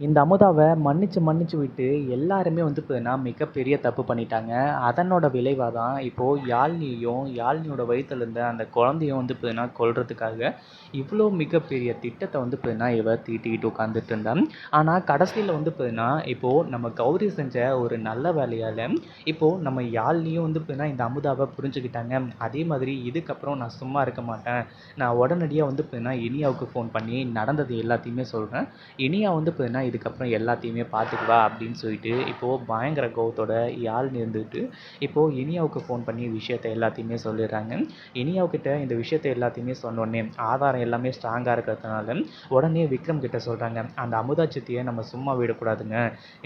இந்த அமுதாவை மன்னிச்சு மன்னிச்சு விட்டு எல்லாருமே வந்து பார்த்தீங்கன்னா மிகப்பெரிய தப்பு பண்ணிட்டாங்க. அதனோட விளைவாக தான் இப்போது யாழ்னியும் யாழ்னியோட வயித்துல இருந்த அந்த குழந்தையும் வந்து பார்த்தீங்கன்னா கொள்றதுக்காக இவ்வளோ மிகப்பெரிய திட்டத்தை வந்து பார்த்தீங்கன்னா இவ தீட்டிக்கிட்டு உட்காந்துட்டு இருந்தான் ஆனால் கடைசியில் வந்து பார்த்தீங்கன்னா இப்போது நம்ம கௌரி செஞ்ச ஒரு நல்ல வேலையால் இப்போது நம்ம யாழ்னியும் வந்து பார்த்தீங்கன்னா இந்த அமுதாவை புரிஞ்சுக்கிட்டாங்க. அதே மாதிரி இதுக்கப்புறம் நான் சும்மா இருக்க மாட்டேன். நான் உடனடியாக வந்து பார்த்தீங்கன்னா இனியாவுக்கு ஃபோன் பண்ணி நடந்தது எல்லாத்தையுமே சொல்கிறேன் இனியா வந்து பார்த்தீங்கன்னா இதுக்கப்புறம் எல்லாத்தையுமே பார்த்துக்குவா அப்படின்னு சொல்லிட்டு இப்போது பயங்கர கோவத்தோட யாழ்னி இருந்துட்டு இப்போது இனியாவுக்கு ஃபோன் பண்ணி விஷயத்த எல்லாத்தையுமே சொல்லிடுறாங்க. இனியாவுக்கிட்ட இந்த விஷயத்த எல்லாத்தையுமே சொன்னோடனே ஆதாரம் எல்லாமே ஸ்ட்ராங்காக இருக்கிறதுனால உடனே விக்ரம் கிட்ட சொல்கிறாங்க அந்த அமுதா சித்தியை நம்ம சும்மா விடக்கூடாதுங்க.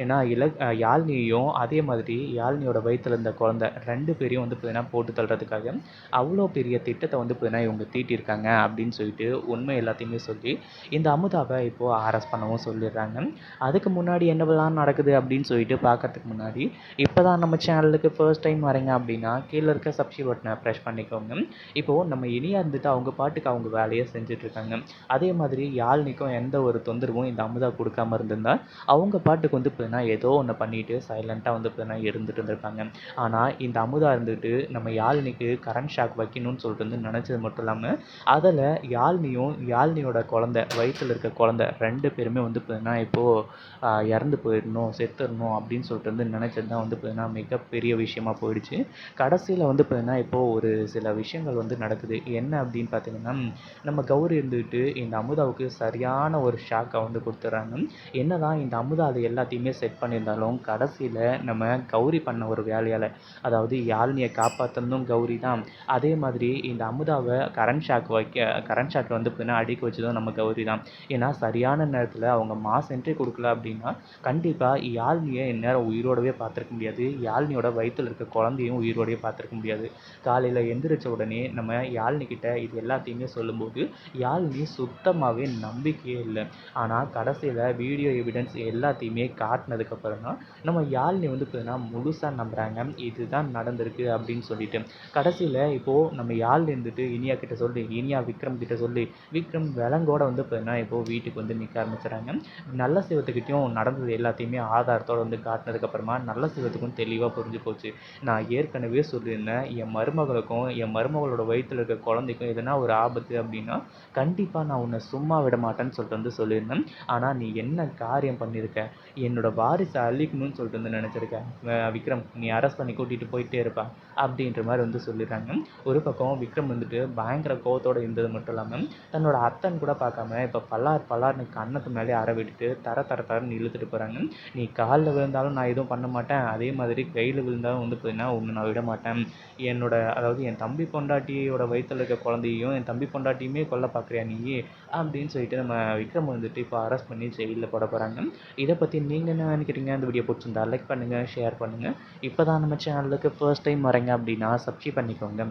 ஏன்னா இல யாழ்னியையும் அதே மாதிரி யாழ்னியோட வயிற்றில் இருந்த குழந்தை ரெண்டு பேரையும் வந்து பார்த்தீங்கன்னா போட்டு தள்ளுறதுக்காக அவ்வளோ பெரிய திட்டத்தை வந்து பார்த்தீங்கன்னா இவங்க தீட்டியிருக்காங்க அப்படின்னு சொல்லிட்டு உண்மை எல்லாத்தையுமே சொல்லி இந்த அமுதாவை இப்போது அரெஸ்ட் பண்ணவும் சொல்லிடுறாங்க. அதுக்கு முன்னாடி என்னவெல்லாம் நடக்குது அப்படின்னு சொல்லிட்டு பார்க்கறதுக்கு முன்னாடி இப்போ தான் நம்ம சேனலுக்கு ஃபர்ஸ்ட் டைம் வரீங்க அப்படின்னா கீழே இருக்க சப்ஸ்கிரைப் பட்டனை ப்ரெஷ் பண்ணிக்கோங்க. இப்போது நம்ம இனியா இருந்துட்டு அவங்க பாட்டுக்கு அவங்க வேலையை செஞ்சுட்ருக்காங்க அதே மாதிரி யாழ்னிக்கும் எந்த ஒரு தொந்தரவும் இந்த அமுதா கொடுக்காம இருந்திருந்தா அவங்க பாட்டுக்கு வந்து இப்போனா ஏதோ ஒன்று பண்ணிட்டு சைலண்ட்டாக வந்து பார்த்தீங்கன்னா இருந்துட்டு இருந்திருப்பாங்க. ஆனால் இந்த அமுதா இருந்துட்டு நம்ம யாழ்னிக்கு கரண்ட் ஷாக் வைக்கணும்னு சொல்லிட்டு வந்து நினச்சது மட்டும் இல்லாமல் அதில் யாழ்னியும் யாழ்னியோட குழந்த வயிற்றில் இருக்க குழந்த ரெண்டு பேருமே வந்து பார்த்தீங்கன்னா இப்போது இறந்து போயிடணும் செத்துடணும் அப்படின்னு சொல்லிட்டு வந்து நினச்சது தான் வந்து பார்த்திங்கன்னா மிகப்பெரிய விஷயமா போயிடுச்சு. கடைசியில் வந்து பார்த்தீங்கன்னா இப்போது ஒரு சில விஷயங்கள் வந்து நடக்குது. என்ன அப்படின்னு பார்த்தீங்கன்னா நம்ம கௌரி இருந்துக்கிட்டு இந்த அமுதாவுக்கு சரியான ஒரு ஷாக்கை வந்து கொடுத்துட்றாங்க. என்ன தான் இந்த அமுதா அது எல்லாத்தையுமே செட் பண்ணியிருந்தாலும் கடைசியில் நம்ம கௌரி பண்ண ஒரு வேலையால் அதாவது யாழ்னியை காப்பாற்றணும் கௌரி தான் அதே மாதிரி இந்த அமுதாவை கரண்ட் ஷாக் வைக்க கரண்ட் ஷாக் வந்து பார்த்தீங்கன்னா அடிக்க வச்சதும் நம்ம கௌரி தான் ஏன்னா சரியான நேரத்தில் அவங்க மாஸ் என்ட்ரி கொடுக்கல அப்படின்னா கண்டிப்பாக யாழ்னியை இந்நேரம் உயிரோடவே பார்த்துருக்க முடியாது. யாழ்னியோட வயிற்றில் இருக்க குழந்தையும் உயிரோடவே பார்த்துருக்க முடியாது. காலையில் எந்திரிச்ச உடனே நம்ம யாழ்னிக்கிட்ட இது எல்லாத்தையுமே சொல்லும்போது யாழ்னி சுத்தமாகவே நம்பிக்கையே இல்லை. ஆனால் கடைசியில் வீடியோ எவிடன்ஸ் எல்லாத்தையுமே காட்டினதுக்கப்புறம் தான் நம்ம யாழ்னி வந்து பார்த்தீங்கன்னா முழுசாக நம்புகிறாங்க இதுதான் நடந்திருக்கு அப்படின்னு சொல்லிட்டு. கடைசியில் இப்போது நம்ம யாழ் இருந்துட்டு இனியா கிட்ட சொல்லி இனியா விக்ரம் கிட்ட சொல்லி. விக்ரம் விலங்கோட வந்து பார்த்தீங்கன்னா இப்போது வீட்டுக்கு வந்து நிற்க ஆரம்பிச்சுறாங்க. நல்ல நல்ல சிவத்துக்கிட்டையும் நடந்தது எல்லாத்தையுமே ஆதாரத்தோட வந்து காட்டினதுக்கப்புறமா நல்ல சிவத்துக்கும் தெளிவாக புரிஞ்சு போச்சு. நான் ஏற்கனவே சொல்லியிருந்தேன் என் மருமகளுக்கும் என் மருமகளோட வயிற்றில் இருக்க குழந்தைக்கும் எதுனா ஒரு ஆபத்து அப்படின்னா கண்டிப்பாக நான் உன்னை சும்மா விட மாட்டேன்னு சொல்லிட்டு வந்து சொல்லியிருந்தேன். ஆனால் நீ என்ன காரியம் பண்ணியிருக்க? என்னோட வாரிசை அழிக்கணும்னு சொல்லிட்டு வந்து நினச்சிருக்க. விக்ரம் நீ அரெஸ்ட் பண்ணி கூட்டிகிட்டு போயிட்டே இருப்பா அப்படின்ற மாதிரி வந்து சொல்லிடுறாங்க. ஒரு பக்கம் விக்ரம் வந்துட்டு பயங்கர கோவத்தோடு இருந்தது மட்டும் இல்லாமல் தன்னோட அத்தன் கூட பார்க்காம இப்போ பல்லார் பல்லார்னு கன்னத்து மேலே அற விட்டுட்டு தர தர தரன்னு இழுத்துட்டு போகிறாங்க நீ காலில் விழுந்தாலும் நான் எதுவும் பண்ண மாட்டேன். அதே மாதிரி கையில் விழுந்தாலும் வந்து பார்த்தீங்கன்னா ஒன்று நான் விட மாட்டேன். என்னோட அதாவது என் தம்பி பொண்டாட்டியோட வயிற்றில் இருக்க குழந்தையும் என் தம்பி பொண்டாட்டியுமே கொல்ல பார்க்குறியா நீ? அப்படின்னு சொல்லிட்டு நம்ம விக்ரம் வந்துட்டு இப்போ அரெஸ்ட் பண்ணி ஜெயிலில் போட போகிறாங்க இதை பற்றி நீங்கள் என்ன நினைக்கிறீங்க? அந்த வீடியோ பிடிச்சிருந்தா லைக் பண்ணுங்கள் ஷேர் பண்ணுங்கள் இப்போ தான் நம்ம சேனலுக்கு ஃபர்ஸ்ட் டைம் வரீங்க அப்படின்னா சப்ஸ்கிரைப் பண்ணிக்கோங்க.